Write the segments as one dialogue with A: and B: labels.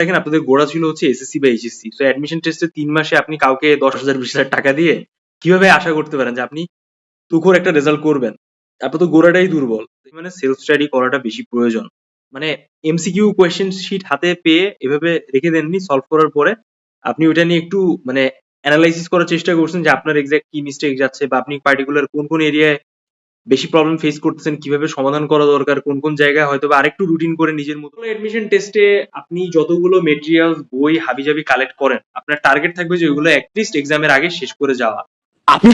A: দেখেন, আপনাদের গোড়া ছিল হচ্ছে এসএসসি বা এইচএসসি তো অ্যাডমিশন টেস্টে তিন মাসে আপনি কাউকে দশ হাজার, বিশ হাজার টাকা দিয়ে কীভাবে আশা করতে পারেন যে আপনি তুখোর একটা রেজাল্ট করবেন? আপনার তো গোড়াটাই দুর্বল। মানে সেলফ স্টাডি করাটা বেশি প্রয়োজন। মানে এমসিকিউ কোয়েশ্চেন শিট হাতে পেয়ে এভাবে রেখে দেননি সলভ করার পরে আপনি ওটা নিয়ে একটু মানে অ্যানালাইসিস করার চেষ্টা করছেন যে আপনার এক্সাক্ট কি মিস্টেক যাচ্ছে বা আপনি পার্টিকুলার কোন কোন এরিয়ায় বেশি প্রবলেম ফেস করতেছেন কীভাবে সমাধান করা দরকার কোন কোন জায়গায় হয়তো বা আরেকটু রুটিন করে নিজের মতো। এডমিশন টেস্টে আপনি যতগুলো মেটেরিয়াল বই হাবিজাবি কালেক্ট করেন আপনার টার্গেট থাকবে যে ওগুলো অ্যাটলিস্ট এক্সামের আগে শেষ করে যাওয়া।
B: আপনি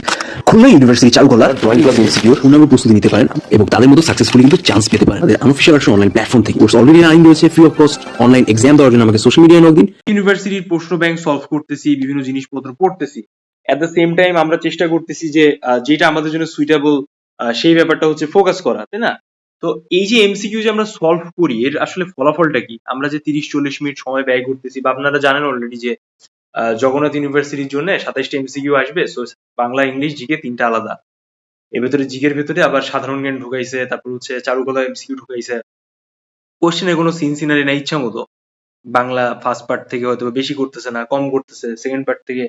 B: খুলনা ইউনিভার্সিটি চালু করলার ড্রয়িং ক্লাস ইনস্টিটিউট পূর্ণাঙ্গ প্রস্তুতি নিতে পারেন এবং তাদের মতো সাকসেসফুলি কিন্তু চান্স পেতে পারেন। তাদের আনঅফিসিয়াল ভার্সন অনলাইন প্ল্যাটফর্ম থেকে কোর্স অলরেডি আইন রয়েছে free of cost online exam দেওয়ার জন্য আমাকে সোশ্যাল মিডিয়ায় নক দিন
A: ইউনিভার্সিটির প্রশ্ন ব্যাংক সলভ করতেছি বিভিন্ন জিনিসপত্র পড়তেছি। অ্যাট দ্য সেম টাইম আমরা চেষ্টা করতেছি যে যেটা আমাদের জন্য সুইটেবল সেই ব্যাপারটা হচ্ছে ফোকাস করা, তাই না? তো এই যে এমসিকিউ যে আমরা সলভ করি, এর আসলে ফলাফলটা কি? আমরা যে তিরিশ, চল্লিশ মিনিট সময় ব্যয় করতেছি, বা আপনারা জানেন অলরেডি যে জগন্নাথ ইউনিভার্সিটির জন্য সাতাইশটা এমসিকিউ আসবে সো বাংলা, ইংলিশ, জিকে তিনটা আলাদা। এর ভেতরে জিকের ভেতরে আবার সাধারণ জ্ঞান ঢুকাইছে, তারপর হচ্ছে চারুকলা এমসিকিউ ঢুকাইছে। কোশ্চেনের কোনো সিন সিনারি না ইচ্ছা মতো। বাংলা ফার্স্ট পার্ট থেকে হয়তো বেশি করতেছে না, কম করতেছে সেকেন্ড পার্ট থেকে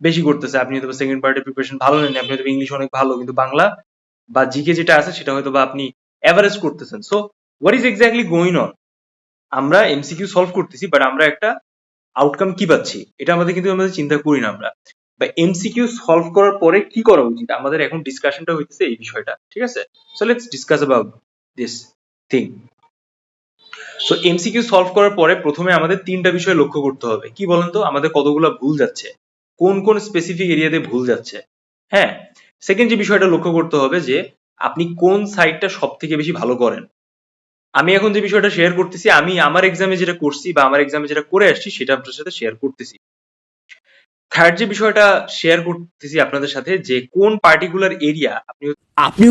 A: বেশি করতেছে। আপনি হয়তো সেকেন্ড পার্টের প্রিপারেশন ভালো নেন আপনি হয়তো ইংলিশ অনেক ভালো, কিন্তু বাংলা বা জিকে যেটা আছে সেটা হয়তো বা আপনি অ্যাভারেজ করতেছেন। So what is exactly going on আমরা এমসিকিউ সলভ করতেছি বাট আমরা একটা আউটকাম কি পাচ্ছি? এটা আমাদের কিন্তু আমাদের চিন্তা করি না আমরা। বা এমসিকিউ সলভ করার পরে কি করা উচিত? আমাদের এখন ডিসকাশনটা হইতেছে এই বিষয়টা, ঠিক আছে? So let's discuss about this thing so MCQ solve করার পরে প্রথমে আমাদের তিনটা বিষয় লক্ষ্য করতে হবে। কি বলেন তো? আমাদের কতগুলো ভুল যাচ্ছে? কোন কোন স্পেসিফিক এরিয়াতে ভুল যাচ্ছে? হ্যাঁ? সেকেন্ড যে বিষয়টা লক্ষ্য করতে হবে যে আপনি কোন সাইডটা সব থেকে বেশি ভালো করেন। আমি এখন যে বিষয়টা শেয়ার করতেছি আমি আমার এক্সামে যেটা করছি বা আমার এক্সামে যেটা করে আসছি সেটা আপনার সাথে শেয়ার করতেছি। থার্ড যে বিষয়টা শেয়ার করতেছি আপনাদের সাথে যে কোন পার্টিকুলার এরিয়া আপনি
B: আপনি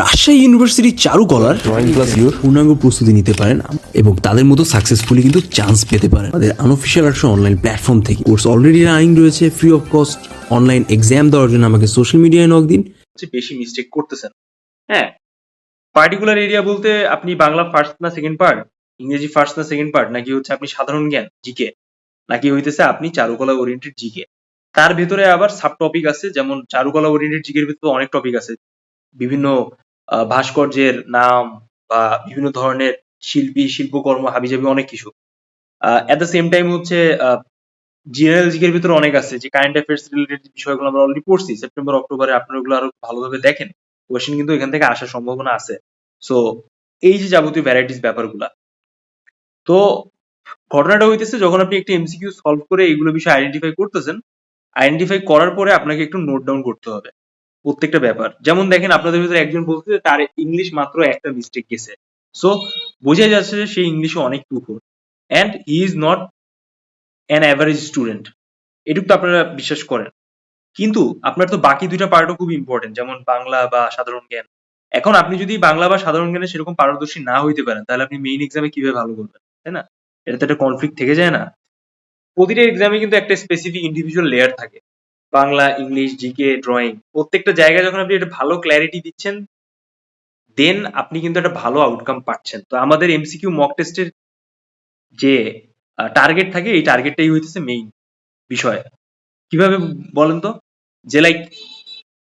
B: রাজশাহী ইউনিভার্সিটি চারুকলার ড্রয়িং ক্লাস ইউর পূর্ণাঙ্গ প্রস্তুতি নিতে পারেন এবং তাদের মতো সাকসেসফুলি কিন্তু চান্স পেতে পারেন। তাদের আনঅফিসিয়াল ভার্সন অনলাইন প্ল্যাটফর্ম থেকে। কোর্স অলরেডি রানিং রয়েছে free of cost online exam দেওয়ার জন্য আমাকে সোশ্যাল মিডিয়ায় নক দিন।
A: বেশি মিস্টেক করতেছেন। হ্যাঁ পার্টিকুলার এরিয়া বলতে আপনি বাংলা ফার্স্ট না সেকেন্ড পার্ট ইংরেজি ফার্স্ট না সেকেন্ড পার্ট নাকি হচ্ছে আপনি সাধারণ জ্ঞান জিকে নাকি হইতেছে আপনি চারুকলা ওরিয়েন্টেড জিকে তার ভেতরে আবার সাব টপিক আছে, যেমন চারুকলা ওরিয়েন্টেড জিকের ভিতরে অনেক টপিক আছে। বিভিন্ন ভাস্কর্যের নাম বা বিভিন্ন ধরনের শিল্পী, শিল্পকর্ম, হাবিজাবি অনেক কিছু। অ্যাট দ্য সেম টাইম হচ্ছে জেনারেল জিকের ভিতরে অনেক আছে যে কারেন্ট অ্যাফেয়ার্স রিলেটেড বিষয়গুলো আমরা অলরেডি পড়ছি সেপ্টেম্বর অক্টোবরে আপনারা ওগুলো আরও ভালোভাবে দেখেন। কোয়েশ্চেন কিন্তু এখান থেকে আসার সম্ভাবনা আছে। সো এই যে যাবতীয় ভ্যারাইটিস ব্যাপারগুলা। তো, ঘটনাটা হইতেছে যখন আপনি একটা এমসিকিউ সলভ করে এইগুলো বিষয় আইডেন্টিফাই করতেছেন আইডেন্টিফাই করার পরে আপনাকে একটু নোট ডাউন করতে হবে। প্রত্যেকটা ব্যাপার। যেমন দেখেন, আপনাদের ভিতরে একজন বলছে যে তার ইংলিশ মাত্র একটা মিস্টেক গেছে। সো বোঝা যাচ্ছে যে সে ইংলিশে অনেক টুকো and he is not an average student এটুকু তো আপনারা বিশ্বাস করেন। কিন্তু আপনার তো বাকি দুইটা পার্টও খুব ইম্পর্টেন্ট যেমন বাংলা বা সাধারণ জ্ঞান। এখন আপনি যদি বাংলা বা সাধারণ জ্ঞানে সেরকম পারদর্শী না হইতে পারেন, তাহলে আপনি মেইন এক্সামে কীভাবে ভালো করবেন, তাই না? এটা তো একটা কনফ্লিক্ট থেকে যায় না। প্রতিটা এক্সামে কিন্তু একটা স্পেসিফিক ইন্ডিভিজুয়াল লেয়ার থাকে। বাংলা, ইংলিশ জিকে ড্রয়িং প্রত্যেকটা জায়গায় যখন আপনি একটা ভালো ক্ল্যারিটি দিচ্ছেন দেন আপনি কিন্তু একটা ভালো আউটকাম পাচ্ছেন। তো আমাদের এমসিকিউ মক টেস্টের যে টার্গেট থাকে এই টার্গেটটাই হইতেছে মেইন বিষয়। কীভাবে বলেন তো? যে লাইক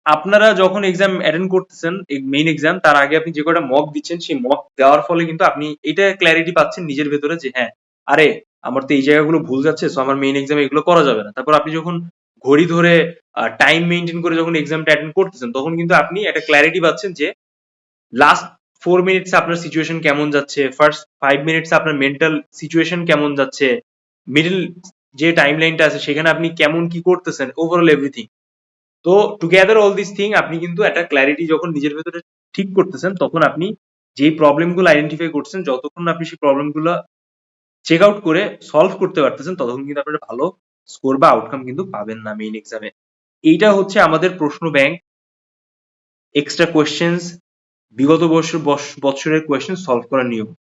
A: আপনারা যখন এক্সাম অ্যাটেন্ড করতেছেন মেইন এক্সাম তার আগে আপনি যে কটা মক দিচ্ছেন সেই মক দেওয়ার ফলে কিন্তু আপনি এটা ক্ল্যারিটি পাচ্ছেন নিজের ভেতরে যে হ্যাঁ আরে আমার তো এই জায়গাগুলো ভুল যাচ্ছে সো আমার মেইন এক্সামে এগুলো করা যাবে না। তারপর আপনি যখন ঘড়ি ধরে টাইম মেনটেন করে যখন এক্সামটা অ্যাটেন্ড করতেছেন তখন কিন্তু আপনি একটা ক্ল্যারিটি পাচ্ছেন যে লাস্ট ফোর মিনিটস আপনার সিচুয়েশন কেমন যাচ্ছে ফার্স্ট ফাইভ মিনিটস আপনার মেন্টাল সিচুয়েশন কেমন যাচ্ছে মিডল যে টাইম লাইনটা আছে সেখানে আপনি কেমন কি করতেছেন ওভারঅল এভরিথিং তো টুগেদার অল দিস থিং আপনি কিন্তু একটা ক্ল্যারিটি যখন নিজের ভেতরে ঠিক করতেছেন, তখন আপনি যেই প্রবলেমগুলো আইডেন্টিফাই করছেন, যতক্ষণ আপনি সেই প্রবলেমগুলো চেক আউট করে সলভ করতে পারতেছেন, ততক্ষণ কিন্তু আপনারা ভালো স্কোর বা আউটকাম কিন্তু পাবেন না মেইন এক্সামে এইটা হচ্ছে আমাদের প্রশ্ন ব্যাংক এক্সট্রা কোয়েশ্চেন্স বিগত বছর বছরের কোয়েশ্চেন সলভ করার নিয়ম।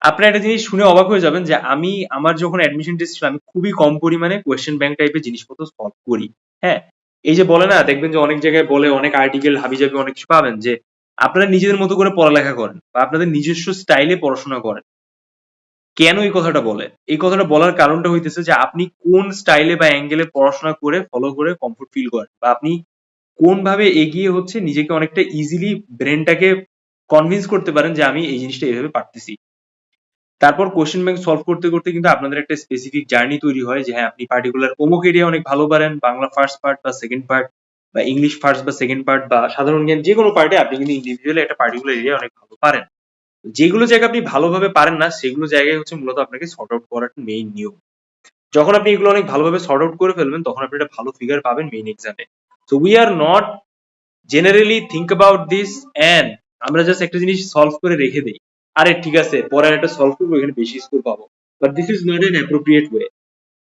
A: আপনারা একটা জিনিস শুনে অবাক হয়ে যাবেন যে আমি, আমার যখন অ্যাডমিশন টেস্ট ছিল, আমি খুবই কম পরিমাণে কোয়েশ্চেন ব্যাংক টাইপের জিনিসপত্র সলভ করি হ্যাঁ? এই যে বলে না, দেখবেন যে অনেক জায়গায় বলে, অনেক আর্টিকেল হাবিজাবি অনেক কিছু পাবেন যে আপনারা নিজেদের মতো করে পড়ালেখা করেন বা আপনাদের নিজস্ব স্টাইলে পড়াশোনা করেন। কেন এই কথাটা বলে? এই কথাটা বলার কারণটা হইতেছে যে আপনি কোন স্টাইলে বা অ্যাঙ্গেলে পড়াশোনা করে ফলো করে কমফোর্ট ফিল করেন বা আপনি কোন ভাবে এগিয়ে হচ্ছে নিজেকে অনেকটা ইজিলি ব্রেনটাকে কনভিন্স করতে পারেন যে আমি এই জিনিসটা এইভাবে পারতেছি। তারপর কোশ্চেন ব্যাংক সলভ করতে করতে কিন্তু আপনাদের একটা স্পেসিফিক জার্নি তৈরি হয় যে হ্যাঁ আপনি পার্টিকুলার অমুক এরিয়া অনেক ভালো পারেন, বাংলা ফার্স্ট পার্ট বা সেকেন্ড পার্ট বা ইংলিশ ফার্স্ট বা সেকেন্ড পার্ট বা সাধারণ জ্ঞান যে কোনো পার্টে আপনি কিন্তু ইন্ডিভিজুয়ালি একটা পার্টিকুলার এরিয়া অনেক ভালো পারেন। যেগুলো জায়গা আপনি ভালোভাবে পারেন না, সেগুলো জায়গায় হচ্ছে মূলত আপনাকে সর্ট আউট করার মেইন নিয়ম। যখন আপনি এগুলো অনেক ভালোভাবে সর্ট আউট করে ফেলবেন, তখন আপনি একটা ভালো ফিগার পাবেন মেইন এক্সামে so we are not generally think about this and আমরা জাস্ট একটা জিনিস সলভ করে রেখে দিই। আরে, ঠিক আছে পরে একটা সলভ করব, এখানে বেশি স্কোর পাবো। But this is not an appropriate way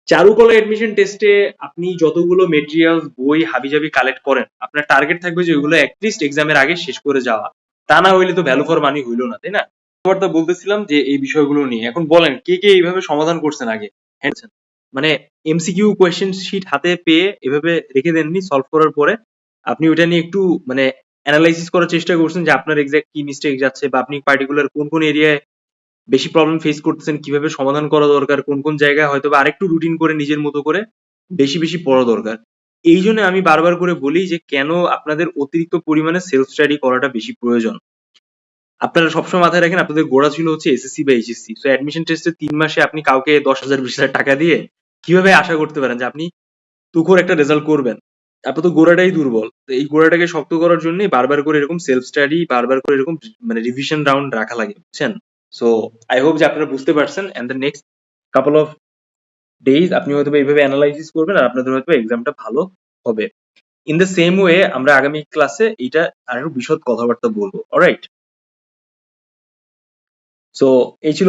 A: চারুকলা এডমিশন টেস্টে আপনি যতগুলো মেটেরিয়ালস বই, হাবিজাবি কালেক্ট করেন, আপনার টার্গেট থাকবে যে ওইগুলো অ্যাটলিস্ট এক্সামের আগে শেষ করে যাওয়া। তা না হইলে তো ভ্যালু ফর মানি হইল না, তাই না? বলতেছিলাম যে এই বিষয়গুলো নিয়ে। এখন বলেন, কে কে এইভাবে সমাধান করছেন আগে? হ্যাঁ মানে এমসিকিউ কোয়েশ্চেন শিট হাতে পেয়ে এভাবে রেখে দেননি সলভ করার পরে আপনি ওটা নিয়ে একটু মানে অ্যানালাইসিস করার চেষ্টা করছেন যে আপনার এক্সাক্ট কি মিস্টেক যাচ্ছে বা আপনি পার্টিকুলার কোন কোন এরিয়ায় বেশি প্রবলেম ফেস করতেছেন, কীভাবে সমাধান করা দরকার, কোন কোন জায়গায় হয়তো বা আরেকটু রুটিন করে নিজের মতো করে বেশি বেশি পড়া দরকার। এই জন্য আমি বারবার করে বলি যে কেন আপনাদের অতিরিক্ত পরিমাণে সেলফ স্টাডি করাটা বেশি প্রয়োজন। আপনারা সবসময় মাথায় রাখেন, আপনাদের গোড়া ছিল হচ্ছে এসএসসি বা এইচএসসি তো অ্যাডমিশন টেস্টে তিন মাসে আপনি কাউকে দশ হাজার, বিশ হাজার টাকা দিয়ে কীভাবে আশা করতে পারেন যে আপনি তুখোর একটা রেজাল্ট করবেন? আপনার তো গোড়াটাই দুর্বল। এই গোড়াটাকে শক্ত করার জন্য বারবার করে এরকম সেলফ স্টাডি বারবার করে এরকম মানে রিভিশন রাউন্ড রাখা লাগে, বুঝছেন? সো আই হোপ যে আপনারা বুঝতে পারছেন। And the next couple of days আপনি হয়তো এইভাবে অ্যানালাইসিস করবেন আর আপনাদের হয়তো এক্সামটা ভালো হবে। ইন দ্য সেম ওয়ে আমরা আগামী ক্লাসে এইটা আরও বিশদ কথাবার্তা বলব। অলরাইট সো এই ছিল